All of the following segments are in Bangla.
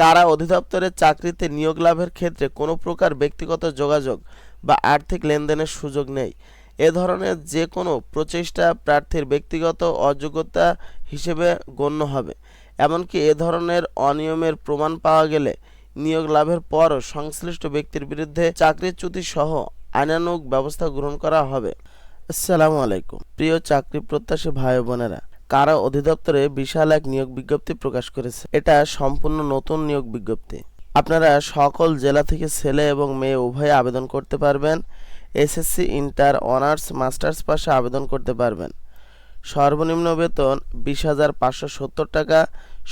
কারা অধিদপ্তরের চাকরিতে নিয়োগ লাভের ক্ষেত্রে কোনো প্রকার ব্যক্তিগত যোগাযোগ বা আর্থিক লেনদেনের সুযোগ নেই? এ ধরনের যে কোনো প্রচেষ্টা প্রার্থীর ব্যক্তিগত অযোগ্যতা হিসেবে গণ্য হবে। এমনকি এ ধরনের অনিয়মের প্রমাণ পাওয়া গেলে নিয়োগ লাভের পরও সংশ্লিষ্ট ব্যক্তির বিরুদ্ধে চাকরিচ্যুতি সহ আইনানুগ ব্যবস্থা গ্রহণ করা হবে। আসসালামু আলাইকুম। প্রিয় চাকরি প্রত্যাশী ভাই বোনেরা কারা অধিদপ্তরে বিশাল এক নিয়োগ বিজ্ঞপ্তি প্রকাশ করেছে? এটা সম্পূর্ণ নতুন নিয়োগ বিজ্ঞপ্তি। আপনারা সকল জেলা থেকে ছেলে এবং মেয়ে উভয়ে আবেদন করতে পারবেন। এসএসসি, ইন্টার, অনার্স, মাস্টার্স পাশে আবেদন করতে পারবেন। সর্বনিম্ন বেতন বিশ হাজার পাঁচশো সত্তর টাকা,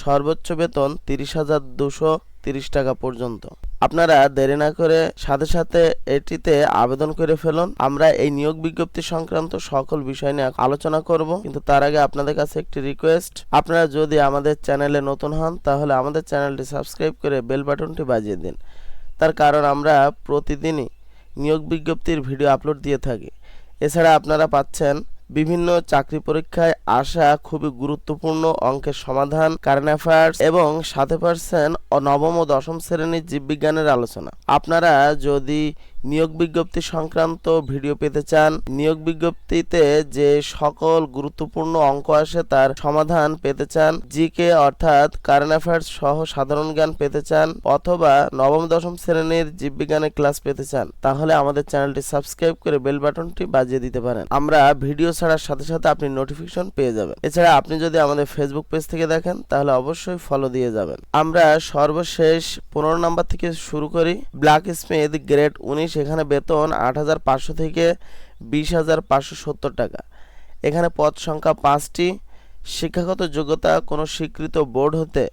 সর্বোচ্চ বেতন তিরিশ হাজার দুশো তিরিশ টাকা পর্যন্ত। আপনারা দেরি না করে সাথে সাথে এটিতে আবেদন করে ফেলুন। আমরা এই নিয়োগ বিজ্ঞপ্তি সংক্রান্ত সকল বিষয় নিয়ে আলোচনা করব, কিন্তু তার আগে আপনাদের কাছে একটি রিকোয়েস্ট আপনারা যদি আমাদের চ্যানেলে নতুন হন, তাহলে আমাদের চ্যানেলটি সাবস্ক্রাইব করে বেল বাটনটি বাজিয়ে দিন। তার কারণ আমরা প্রতিদিনই নিয়োগ বিজ্ঞপ্তির ভিডিও আপলোড দিয়ে থাকি। এছাড়া আপনারা পাচ্ছেন বিভিন্ন চাকরি পরীক্ষায় আসা খুবই গুরুত্বপূর্ণ অঙ্কের সমাধান কারেন্ট অ্যাফেয়ার্স এবং সাথে পারছেন নবম ও দশম শ্রেণির জীববিজ্ঞানের আলোচনা। আপনারা যদি নিয়োগ বিজ্ঞপ্তি সংক্রান্ত ভিডিও পেতে চান। নিয়োগ বিজ্ঞপ্তিতে যে সকল গুরুত্বপূর্ণ অঙ্ক আসে তার সমাধান পেতে চান। জিকে অর্থাৎ কারেন্ট অ্যাফেয়ার্স সহ সাধারণ জ্ঞান পেতে চান অথবা নবম, দশম শ্রেণির জীববিজ্ঞানের ক্লাস পেতে চান, তাহলে আমাদের চ্যানেলটি সাবস্ক্রাইব করে বেল বাটনটি বাজিয়ে দিতে পারেন। আমরা ভিডিও ছাড়ার সাথে সাথে আপনি নোটিফিকেশন পেয়ে যাবেন। এছাড়া আপনি যদি আমাদের ফেসবুক পেজ থেকে দেখেন, তাহলে অবশ্যই ফলো দিয়ে যাবেন। আমরা সর্বশেষ পনেরো নাম্বার থেকে শুরু করি। ব্ল্যাক স্মিথ গ্রেড উনিশ এখানে বেতন আট হাজার পাঁচশো থেকে বিশ হাজার পাঁচশো সত্তর টাকা। এখানে পদ সংখ্যা পাঁচটি। শিক্ষাগত যোগ্যতা কোনো স্বীকৃত বোর্ড হতে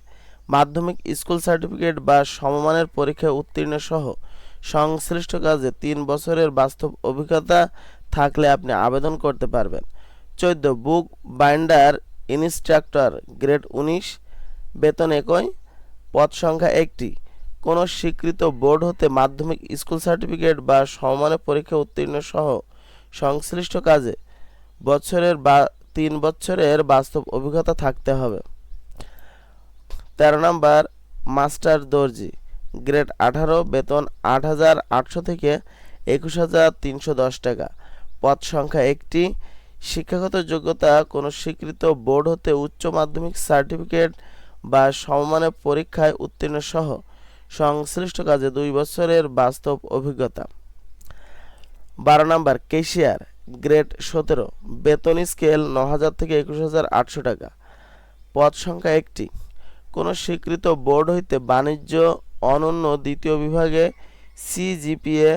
মাধ্যমিক স্কুল সার্টিফিকেট বা সমমানের পরীক্ষায় উত্তীর্ণ সহ সংশ্লিষ্ট কাজে তিন বছরের বাস্তব অভিজ্ঞতা থাকলে আপনি আবেদন করতে পারবেন। চোদ্দ, বুক বাইন্ডার ইনস্ট্রাক্টর, গ্রেড উনিশ, বেতন একই, পদ সংখ্যা একটি। কোনো স্বীকৃত বোর্ড হতে মাধ্যমিক স্কুল সার্টিফিকেট বা সমমানের পরীক্ষা উত্তীর্ণ সহ সংশ্লিষ্ট কাজে বছরের বা তিন বছরের বাস্তব অভিজ্ঞতা থাকতে হবে। তেরো নম্বর, মাস্টার দর্জি, গ্রেড আঠারো, বেতন আট হাজার আটশো থেকে একুশ হাজার তিনশো দশ টাকা। পদ সংখ্যা একটি, শিক্ষাগত যোগ্যতা কোনো স্বীকৃত বোর্ড হতে উচ্চ মাধ্যমিক সার্টিফিকেট বা সমমানের পরীক্ষায় উত্তীর্ণ সহ সংশ্লিষ্ট কাজে দুই বছরের বাস্তব অভিজ্ঞতা। বারো নম্বর, কেশিয়ার, গ্রেড সতেরো, বেতন স্কেল ন হাজার থেকে একুশ হাজার আটশো টাকা। পদ সংখ্যা একটি। কোনো স্বীকৃত বোর্ড হইতে বাণিজ্য অনন্য দ্বিতীয় বিভাগে সিজিপিএ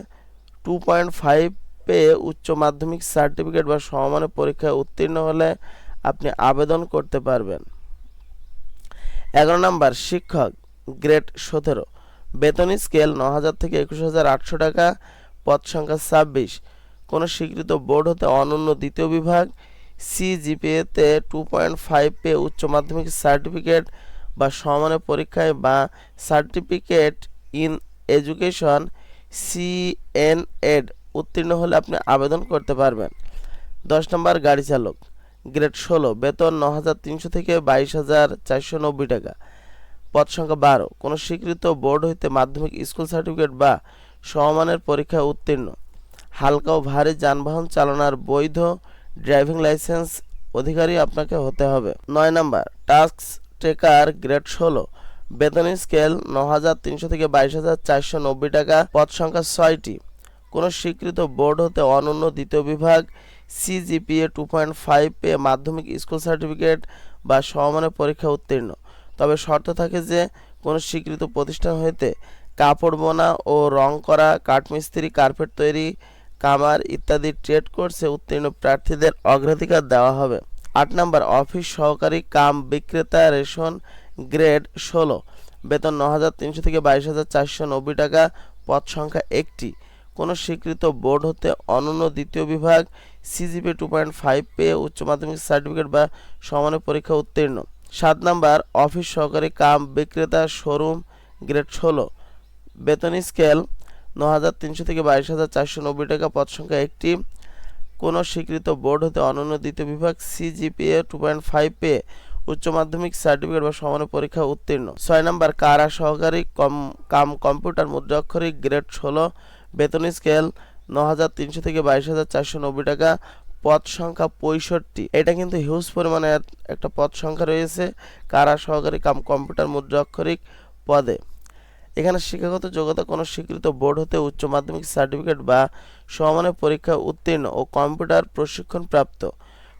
টু পয়েন্ট ফাইভ পেয়ে উচ্চ মাধ্যমিক সার্টিফিকেট বা সমমানের পরীক্ষায় উত্তীর্ণ হলে আপনি আবেদন করতে পারবেন। এগারো নম্বর, শিক্ষক, গ্রেড সতেরো। বেতন স্কেল ন হাজার থেকে একুশ হাজার আটশো টাকা, পদ সংখ্যা ছাব্বিশ। কোনো স্বীকৃত বোর্ড হতে অনন্য দ্বিতীয় বিভাগ, সিজিপিএতে টু পয়েন্ট ফাইভ পেয়ে উচ্চ মাধ্যমিক সার্টিফিকেট বা সমানের পরীক্ষায় বা সার্টিফিকেট ইন এডুকেশন, সিএনএড উত্তীর্ণ হলে আপনি আবেদন করতে পারবেন। দশ নম্বর গাড়ি চালক। গ্রেড ষোলো। বেতন ন হাজার তিনশো থেকে বাইশ হাজার চারশো নব্বই টাকা। পদ সংখ্যা বারো। কোনো স্বীকৃত বোর্ড হইতে মাধ্যমিক স্কুল সার্টিফিকেট বা সমমানের পরীক্ষা উত্তীর্ণ। হালকা ও ভারী যানবাহন চালানোর বৈধ ড্রাইভিং লাইসেন্স অধিকারী আপনাকে হতে হবে। নয় নাম্বার, টাস্ক টেকার গ্রেড ষোলো। বেতন স্কেল ন হাজার তিনশো থেকে বাইশ হাজার চারশো নব্বই টাকা পদ সংখ্যা ছয়টি। কোনো স্বীকৃত বোর্ড হতে অনন্য দ্বিতীয় বিভাগ সিজিপিএ টু পয়েন্ট ফাইভ পেয়ে মাধ্যমিক স্কুল সার্টিফিকেট বা সমমানের পরীক্ষা উত্তীর্ণ। তবে শর্ত থাকে যে, কোনো স্বীকৃত প্রতিষ্ঠান হইতে কাপড় বোনা ও রং করা, কাঠমিস্ত্রি, কার্পেট তৈরি, কামার ইত্যাদি ট্রেড কোর্সে উত্তীর্ণ প্রার্থীদের অগ্রাধিকার দেওয়া হবে। আট নম্বর, অফিস সহকারী কাম বিক্রেতা রেশন গ্রেড ষোলো। বেতন ন হাজার তিনশো থেকে বাইশ হাজার চারশো নব্বই টাকা, পদ সংখ্যা একটি। কোনো স্বীকৃত বোর্ড হতে অনন্য দ্বিতীয় বিভাগ, সিজিপি টু পয়েন্ট ফাইভ পেয়ে উচ্চ মাধ্যমিক সার্টিফিকেট বা সমানের পরীক্ষা উত্তীর্ণ। সাত নাম্বার, অফিস সহকারী কাম বিক্রেতা শোরুম গ্রেড ষোলো। বেতন স্কেল ন হাজার তিনশো থেকে বাইশ হাজার চারশো নব্বই টাকা। পদ সংখ্যা একটি। কোনো স্বীকৃত বোর্ড হতে অনন্য দ্বিতীয় বিভাগ সিজিপিএ টু পয়েন্ট ফাইভ পে উচ্চ মাধ্যমিক সার্টিফিকেট বা সমান পরীক্ষা উত্তীর্ণ। ছয় নম্বর, কারা সহকারী কম, কাম কম্পিউটার মুদ্রাক্ষরিক গ্রেড ষোলো। বেতন স্কেল ন হাজার তিনশো থেকে বাইশ হাজার চারশো নব্বই টাকা। পদ সংখ্যা পঁয়ষট্টি। এটা কিন্তু হিউজ পরিমাণে একটা পদ সংখ্যা রয়েছে। কারা সহকারী কাম কম্পিউটার মুদ্রাক্ষরিক পদে। এখানে শিক্ষাগত যোগ্যতা কোনো স্বীকৃত বোর্ড হতে উচ্চ মাধ্যমিক সার্টিফিকেট বা সমানের পরীক্ষা উত্তীর্ণ ও কম্পিউটার প্রশিক্ষণ প্রাপ্ত।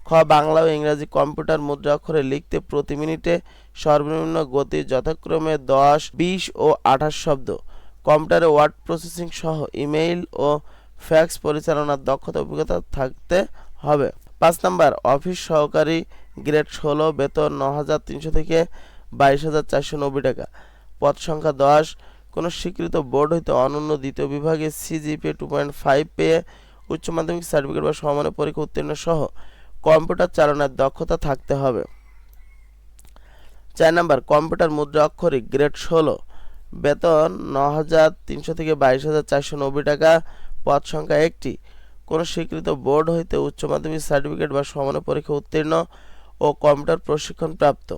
খ, বাংলা ও ইংরাজি কম্পিউটার মুদ্রা, অক্ষরে লিখতে প্রতি মিনিটে সর্বনিম্ন গতি যথাক্রমে দশ, বিশ ও আঠাশ শব্দ। কম্পিউটারে ওয়ার্ড প্রসেসিং সহ ইমেইল ও ফ্যাক্স পরিচালনার দক্ষতা, অভিজ্ঞতা থাকতে হবে। পাঁচ নাম্বার, অফিস সহকারী গ্রেড ষোলো, বেতন ন হাজার তিনশো থেকে বাইশ হাজার চারশো নব্বই টাকা। পদ সংখ্যা দশ, কোনো স্বীকৃত বোর্ড হইতে অনন্য দ্বিতীয় বিভাগে সিজিপিএ টু পয়েন্ট ফাইভ পেয়ে উচ্চ মাধ্যমিক সার্টিফিকেট বা সমানের পরীক্ষা উত্তীর্ণ সহ কম্পিউটার চালানোর দক্ষতা থাকতে হবে। চার নাম্বার, কম্পিউটার মুদ্রা অক্ষরিক গ্রেড ষোলো, বেতন ন হাজার তিনশো থেকে বাইশ হাজার চারশো নব্বই টাকা। পদ সংখ্যা একটি কোনো স্বীকৃত বোর্ড হইতে উচ্চ মাধ্যমিক সার্টিফিকেট বা সমানের পরীক্ষা উত্তীর্ণ ও কম্পিউটার প্রশিক্ষণ প্রাপ্ত।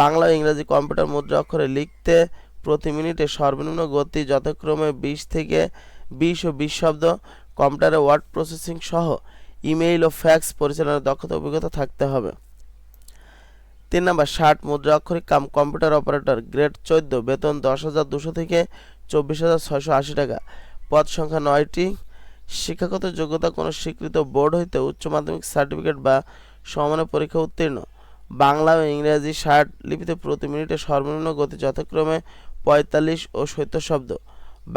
বাংলা ও ইংরেজি কম্পিউটার মুদ্রা অক্ষরে লিখতে প্রতি মিনিটে সর্বনিম্ন গতি যথাক্রমে বিশ থেকে বিশ ও বিশ শব্দ, কম্পিউটারে ওয়ার্ড প্রসেসিং সহ ইমেইল ও ফ্যাক্স পরিচালনার দক্ষতা অভিজ্ঞতা থাকতে হবে। তিন নম্বর, ষাট মুদ্রা অক্ষরিক কাম কম্পিউটার অপারেটর, গ্রেড চোদ্দ, বেতন দশ হাজার দুশো থেকে চব্বিশ হাজার ছয়শো আশি টাকা। পদ সংখ্যা নয়টি। শিক্ষাগত যোগ্যতা কোনো স্বীকৃত বোর্ড হইতে উচ্চ মাধ্যমিক সার্টিফিকেট বা সমানের পরীক্ষা উত্তীর্ণ। বাংলা ও ইংরেজি ষাট লিপিতে প্রতি মিনিটে সর্বনিম্ন গতি যথাক্রমে পঁয়তাল্লিশ ও সত্তর শব্দ।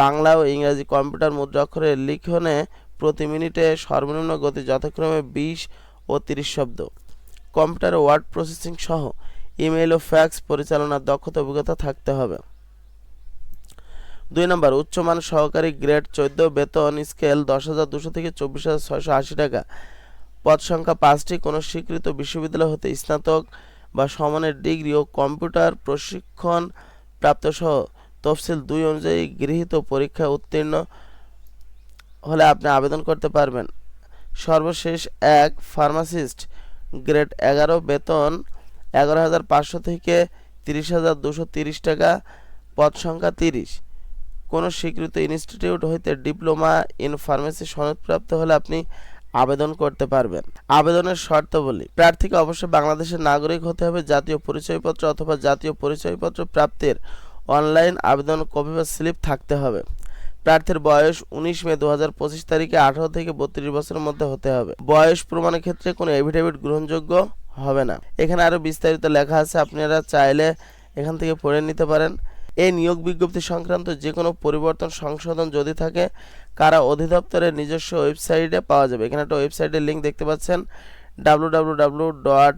বাংলা ও ইংরেজি কম্পিউটার মুদ্রা অক্ষরে লিখনে প্রতি মিনিটে সর্বনিম্ন গতি যথাক্রমে বিশ ও তিরিশ শব্দ। কম্পিউটার ওয়ার্ড প্রসেসিং সহ ইমেইল ও ফ্যাক্স পরিচালনার দক্ষতা অভিজ্ঞতা থাকতে হবে। দুই নম্বর, উচ্চমান সহকারী গ্রেড চোদ্দ, বেতন স্কেল দশ হাজার দুশো থেকে চব্বিশ হাজার ছয়শো আশি টাকা। পদ সংখ্যা পাঁচটি, কোনো স্বীকৃত বিশ্ববিদ্যালয় হতে স্নাতক বা সমানের ডিগ্রি ও কম্পিউটার প্রশিক্ষণ প্রাপ্ত সহ তফসিল দুই অনুযায়ী গৃহীত পরীক্ষায় উত্তীর্ণ হলে আপনি আবেদন করতে পারবেন। সর্বশেষ এক, ফার্মাসিস্ট, গ্রেড এগারো, বেতন এগারো হাজার পাঁচশো থেকে তিরিশ হাজার দুশো তিরিশ টাকা, পদ সংখ্যা তিরিশ। কোনো স্বীকৃত ইনস্টিটিউট হইতে ডিপ্লোমা ইন ফার্মেসি সনদপ্রাপ্ত হলে আপনি আবেদন করতে পারবেন। আবেদনের শর্তাবলী, প্রার্থীকে অবশ্যই বাংলাদেশের নাগরিক হতে হবে জাতীয় পরিচয়পত্র অথবা জাতীয় পরিচয়পত্র প্রাপ্তির অনলাইন আবেদন কপি বা স্লিপ থাকতে হবে। প্রার্থীর বয়স উনিশ মে দু হাজার পঁচিশ তারিখে আঠারো থেকে বত্রিশ বছরের মধ্যে হতে হবে। বয়স প্রমাণের ক্ষেত্রে কোনো এভিডেভিট গ্রহণযোগ্য হবে না। এখানে আরও বিস্তারিত লেখা আছে, আপনারা চাইলে এখান থেকে পড়ে নিতে পারেন। এই নিয়োগ বিজ্ঞপ্তি সংক্রান্ত যে কোনো পরিবর্তন সংশোধন যদি থাকে, কারা অধিদপ্তরের নিজস্ব ওয়েবসাইটে পাওয়া যাবে? এখানে একটা ওয়েবসাইটের লিঙ্ক দেখতে পাচ্ছেন W W W dot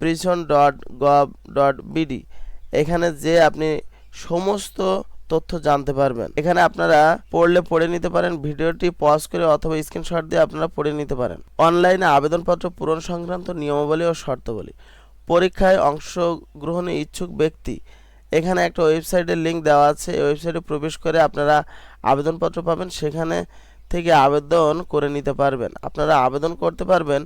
prison dot gov dot BD এখানে যে আপনি সমস্ত তথ্য জানতে পারবেন। এখানে আপনারা পড়লে পড়ে নিতে পারেন, ভিডিওটি পজ করে অথবা স্ক্রিনশট দিয়ে আপনারা পড়ে নিতে পারেন। অনলাইনে আবেদনপত্র পূরণ সংক্রান্ত নিয়মাবলী ও শর্তাবলী। পরীক্ষায় অংশগ্রহণে ইচ্ছুক ব্যক্তি এখানে একটা ওয়েবসাইটের লিঙ্ক দেওয়া আছে। এই ওয়েবসাইটে প্রবেশ করে আপনারা আবেদনপত্র পাবেন। সেখানে থেকে আবেদন করে নিতে পারবেন। আপনারা আবেদন করতে পারবেন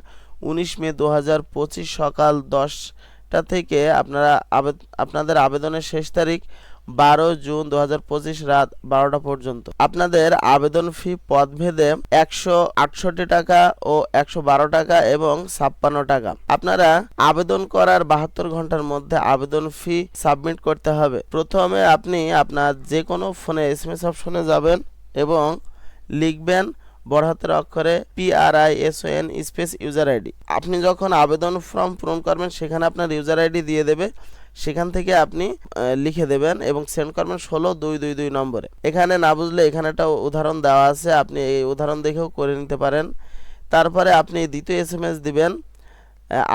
উনিশ মে দু হাজার পঁচিশ সকাল দশটা থেকে। আপনারা আবেদ আপনাদের আবেদনের শেষ তারিখ বারো জুন দু হাজার পঁচিশ রাত বারোটা পর্যন্ত। আপনাদের আবেদন ফি পদভেদে একশো আটষট্টি টাকা ও একশো বারো টাকা এবং ছাপ্পান্ন টাকা। আপনারা আবেদন করার বাহাত্তর ঘণ্টার মধ্যে আবেদন ফি সাবমিট করতে হবে। প্রথমে আপনি আপনার যে কোনো ফোনে এস এম এস অপশনে যাবেন এবং লিখবেন বড় হাতের অক্ষরে P R I S N space user ID আপনি যখন আবেদন ফর্ম পূরণ করবেন, সেখানে আপনার ইউজার আইডি দিয়ে দেবে। সেখান থেকে আপনি লিখে দেবেন এবং সেন্ড করবেন ষোলো দুই দুই দুই নম্বরে। এখানে না বুঝলে এখানে একটা উদাহরণ দেওয়া আছে, আপনি এই উদাহরণ দেখেও করে নিতে পারেন। তারপরে আপনি দ্বিতীয় এস এম এস দেবেন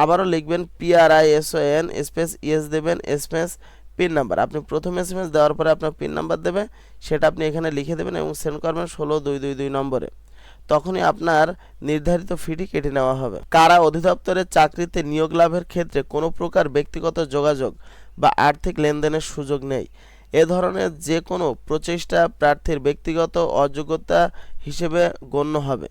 আবারও লিখবেন P R I S O N space ES দেবেন স্পেস পিন নাম্বার আপনি প্রথম এস এম এস দেওয়ার পরে আপনার পিন নাম্বার দেবে, সেটা আপনি এখানে লিখে দেবেন এবং সেন্ড করবেন ষোলো দুই দুই দুই নম্বরে। তখনই আপনার নির্ধারিত ফিটি কেটে নেওয়া হবে। কারা অধিদপ্তরের চাকরিতে নিয়োগ লাভের ক্ষেত্রে কোনো প্রকার ব্যক্তিগত যোগাযোগ বা আর্থিক লেনদেনের সুযোগ নেই, এ ধরনের যে কোনো প্রচেষ্টা প্রার্থীর ব্যক্তিগত অযোগ্যতা হিসেবে গণ্য হবে।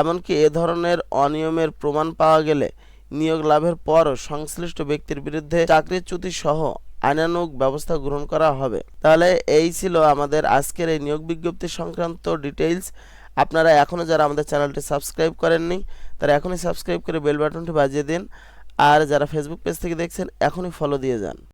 এমনকি এ ধরনের অনিয়মের প্রমাণ পাওয়া গেলে নিয়োগ লাভের পর সংশ্লিষ্ট ব্যক্তির বিরুদ্ধে চাকরিচ্যুতি সহ আইনানুগ ব্যবস্থা গ্রহণ করা হবে। তাহলে এই ছিল আমাদের আজকের এই নিয়োগ বিজ্ঞপ্তি সংক্রান্ত ডিটেইলস আপনারা এখনও যারা আমাদের চ্যানেলটি সাবস্ক্রাইব করেননি, তারা এখনই সাবস্ক্রাইব করে বেল বাটনটি বাজিয়ে দিন। আর যারা ফেসবুক পেজ থেকে দেখছেন, এখনই ফলো দিয়ে যান।